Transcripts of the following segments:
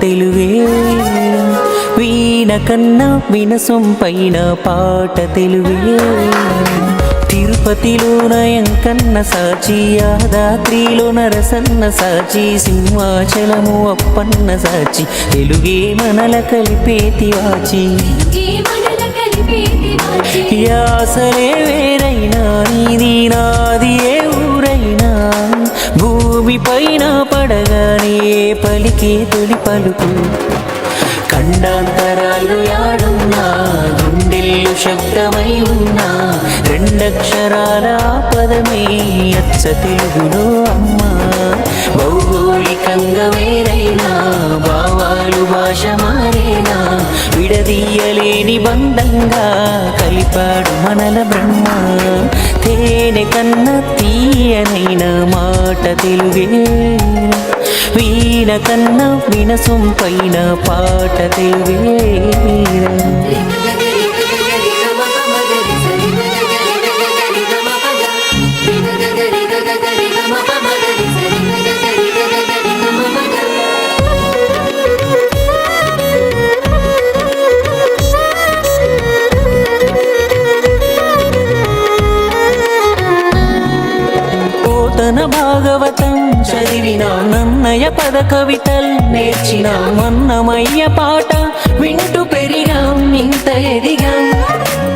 తెలుగే. వీణ కన్నా వినసొంపైన పాట తెలుగే. తిరుపతిలో నయం కన్న సాచి యాదాద్రిలో నరసన్న సాచి సింహాచలము అప్పన్న సాచి తెలుగే మనల కలిపేతి వాచి యాసలే వేరైనా నీది నాది ఏ ఊరైనా. భూమి పైన పడగానే పలికే తొలి పలుకు. ఖండాంతరాలు యాడున్నా గుండెల్లు శబ్దమై ఉన్నా రెండక్షరాల పదమే అచ్చ తెలుగులో అమ్మా. భౌగోళికంగా వేరైనా భావాలు భాష మారేనా విడదీయలేని బంధంగా కలిపాడు మనల బ్రహ్మ. తేనె కన్న తీయనైన మాట తెలుగే. వీణ కన్న వినసొంపైన పాట తెలుగే. నన్నయ కవితల్ నేర్చినాం అన్నమయ్య పాట వింటూ పెరిగాం ఇంత ఎదిగాం.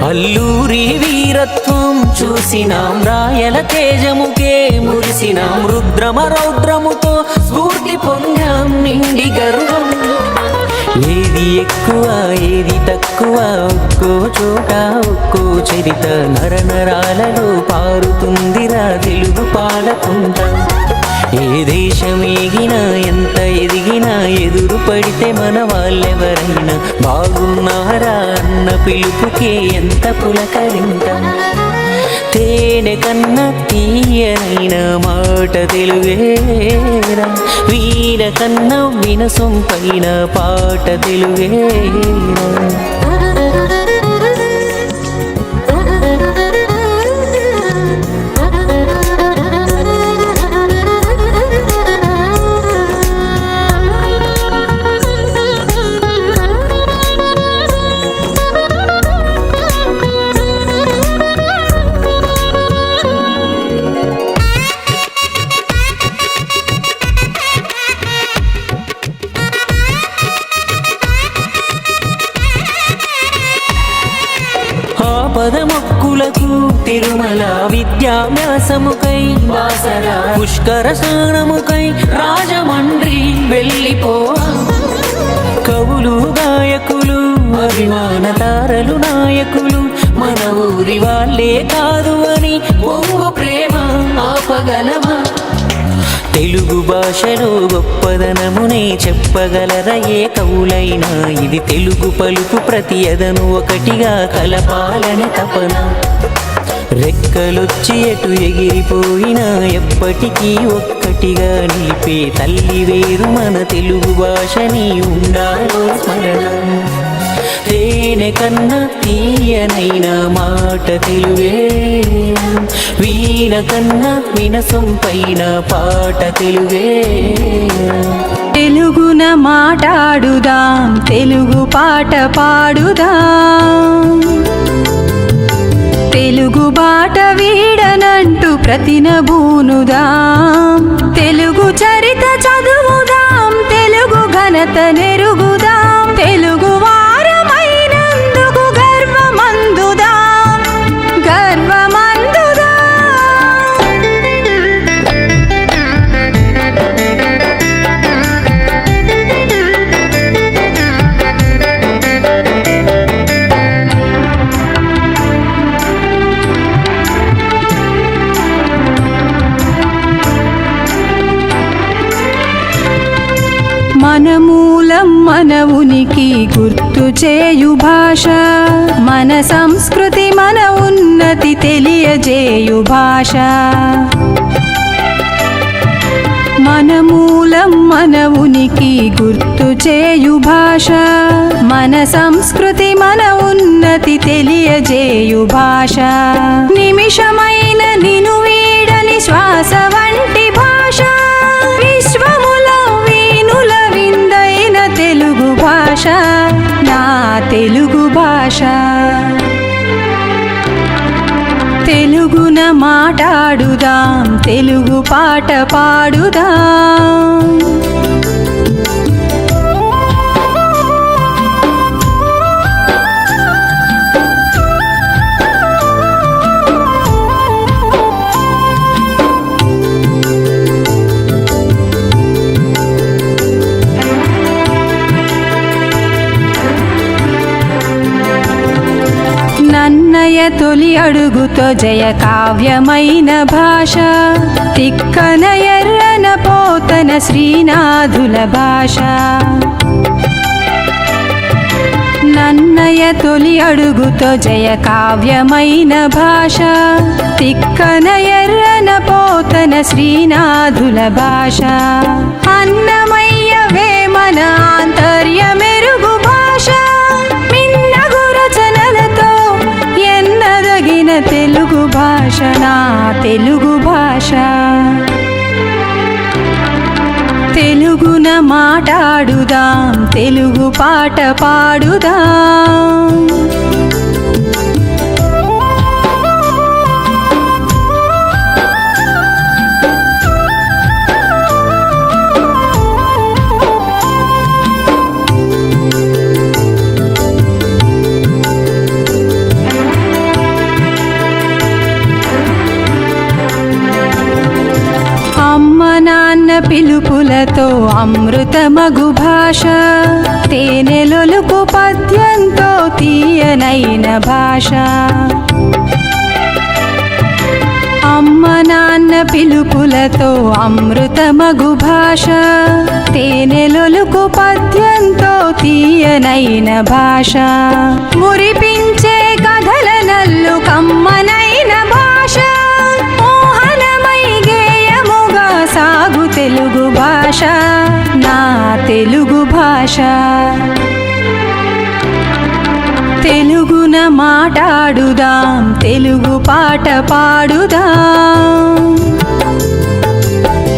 అల్లూరి వీరత్వం చూసినాం రాయల తేజముకే మురిసినాం రుద్రమ రౌద్రముతో స్ఫూర్తి పొందాం నిండి గర్వం ఏది ఎక్కువ ఏది తక్కువ ఒక్కో చోట ఒక్కో చరిత నర నరాలలో పారుతుందిరా తెలుగు పాలకుంట. ఏ దేశం ఎగినా ఎంత ఎదిగినా ఎదురు పడితే మన వాళ్ళెవరైనా బాగున్నారా అన్న పిలుపుకే ఎంత పులకరింటాం తేనె కన్న తీయనైన మాట తెలుగేరా. వీర కన్నా వినసొంపైన పాట తెలుగేరా. ఆపదమొక్కులకు తిరుమల విద్యాభ్యాసముకై వాసర పుష్కర స్నానముకై రాజమండ్రి వెళ్ళిపో కవులు గాయకులు అభిమాన తారలు నాయకులు మన ఊరి వాళ్ళే కాదు అని ఓ ప్రేమ ఆపగలమా తెలుగు భాషలో గొప్పదనమునే చెప్పగలరా ఏ కవులైనా? ఇది తెలుగు పలుకు ప్రతి అదను ఒకటిగా కలపాలని తపన. రెక్కలొచ్చి ఎటు ఎగిరిపోయినా ఎప్పటికీ ఒక్కటిగా నిలిపే తల్లి వేరు మన తెలుగు భాషని ఉండాలో స్మరణ. తేనె కన్నా తీయనైన మాట తెలుగే వీణ కన్న వినసం పైన పాట తెలుగే. తెలుగున మాట్లాడుదాం తెలుగు పాట పాడుదాం. తెలుగు బాట వీడనంటూ ప్రతినబూనుదాం తెలుగు చరిత చదువుదాం తెలుగు ఘనత నెరుగు మానవునికి గుర్తు చేయు భాష. మన సంస్కృతి మన ఉన్నతి తెలియజేయు భాష. మన మూలం మన ఉనికి గుర్తు చేయు భాష. మన సంస్కృతి మన ఉన్నతి తెలియజేయు భాష. నిమిషమైన నిను వీడని శ్వాస వంటి భాష నా తెలుగు భాష. తెలుగున మాట్లాడుదాం తెలుగు పాట పాడుదాం. తొలి అడుగుతో జయ కావ్యమైన భాష. తిక్కన ఎర్రన పోతన శ్రీనాథుల భాష. నన్నయ తొలి అడుగుతో జయ కావ్యమైన భాష. తిక్కన ఎర్రన పోతన శ్రీనాథుల భాష. అన్న భాష నా తెలుగు భాష. తెలుగున మాట్లాడుదాం తెలుగు పాట పాడుదాం. అమృతమగు భాష తేనెలొలుపు పద్యంతో తీయనైన భాష. అమ్మ నాన్న పిలుపులతో అమృతమగు భాష తేనెలొలుకు పద్యంతో తీయనైన భాష. మురిపించే కథల నల్లు కమ్మనై మాట్లాడుదాం తెలుగు పాట పాడుదాం.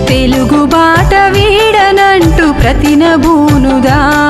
తెలుగు బాట వీడనంటూ ప్రతినబూనుదాం